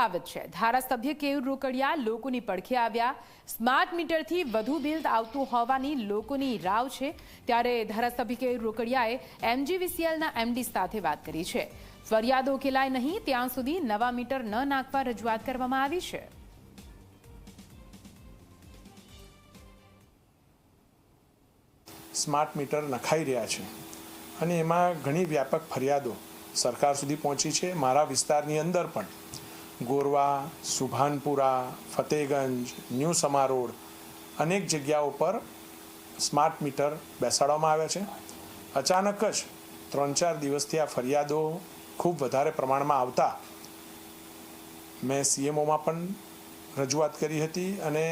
યથાવત છે. ધારાસભ્ય કેયુર રોકડિયા લોકોની પડખે આવ્યા. સ્માર્ટ મીટરથી વધુ બિલ આવતું હોવાની લોકોની રાવ છે. ત્યારે ધારાસભ્ય કેયુર રોકડિયાએ એમજીવીસીએલના એમડી સાથે વાત કરી છે. ફરિયાદો ઉકેલાય નહીં, ત્યાં સુધી નવા મીટર ન નાખવા રજૂઆત કરવામાં આવી છે. સ્માર્ટ મીટર નખાઈ રહ્યા છે. અને એમાં ઘણી વ્યાપક ફરિયાદો સરકાર સુધી પહોંચી છે. મારા વિસ્તારની અંદર પણ. ગોરવા, સુભાનપુરા ફતેહગંજ ન્યૂ સમારોડ અનેક જગ્યાઓ પર સ્માર્ટ મીટર બેસાડવામાં આવ્યા છે. અચાનક જ ત્રણ ચાર દિવસથી આ ફરિયાદો ખૂબ વધારે પ્રમાણમાં આવતા મેં સીએમઓમાં પણ રજૂઆત કરી હતી અને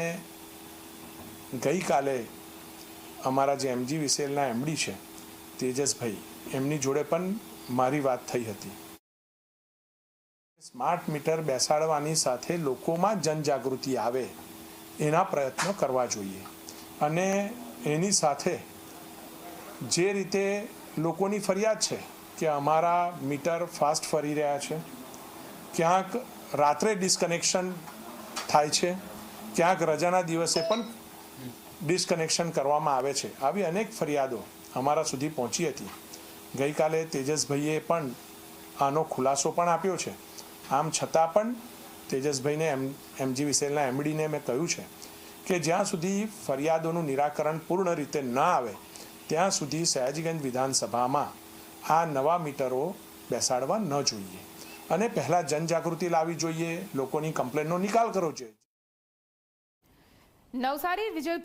ગઈકાલે અમારા જે એમજી વિસેલના એમડી છે, તેજસભાઈ, એમની જોડે પણ મારી વાત થઈ હતી. સ્માર્ટ મીટર બેસાડવાની સાથે લોકોમાં જનજાગૃતિ આવે એના પ્રયત્નો કરવા જોઈએ. અને એની સાથે જે રીતે લોકોની ફરિયાદ છે કે અમારા મીટર ફાસ્ટ ફરી રહ્યા છે, ક્યાંક રાત્રે ડિસ્કનેક્શન થાય છે, ક્યાંક રજાના દિવસે પણ ડિસ્કનેક્શન કરવામાં આવે છે, આવી અનેક ફરિયાદો અમારા સુધી પહોંચી હતી. ગઈકાલે તેજસભાઈએ પણ આનો ખુલાસો પણ આપ્યો છે. આમ છતાં પણ તેજસભાઈને એમ, એમજી વિસેલના એમડીને મેં કહ્યું છે કે જ્યાં સુધી ફરિયાદોનું નિરાકરણ પૂર્ણ રીતે ન આવે, ત્યાં સુધી સયાજીગંજ વિધાનસભામાં આ નવા મીટરો બેસાડવા ન જોઈએ. અને પહેલાં જનજાગૃતિ લાવવી જોઈએ, લોકોની કમ્પ્લેનનો નિકાલ કરવો જોઈએ. નવસારી વિજય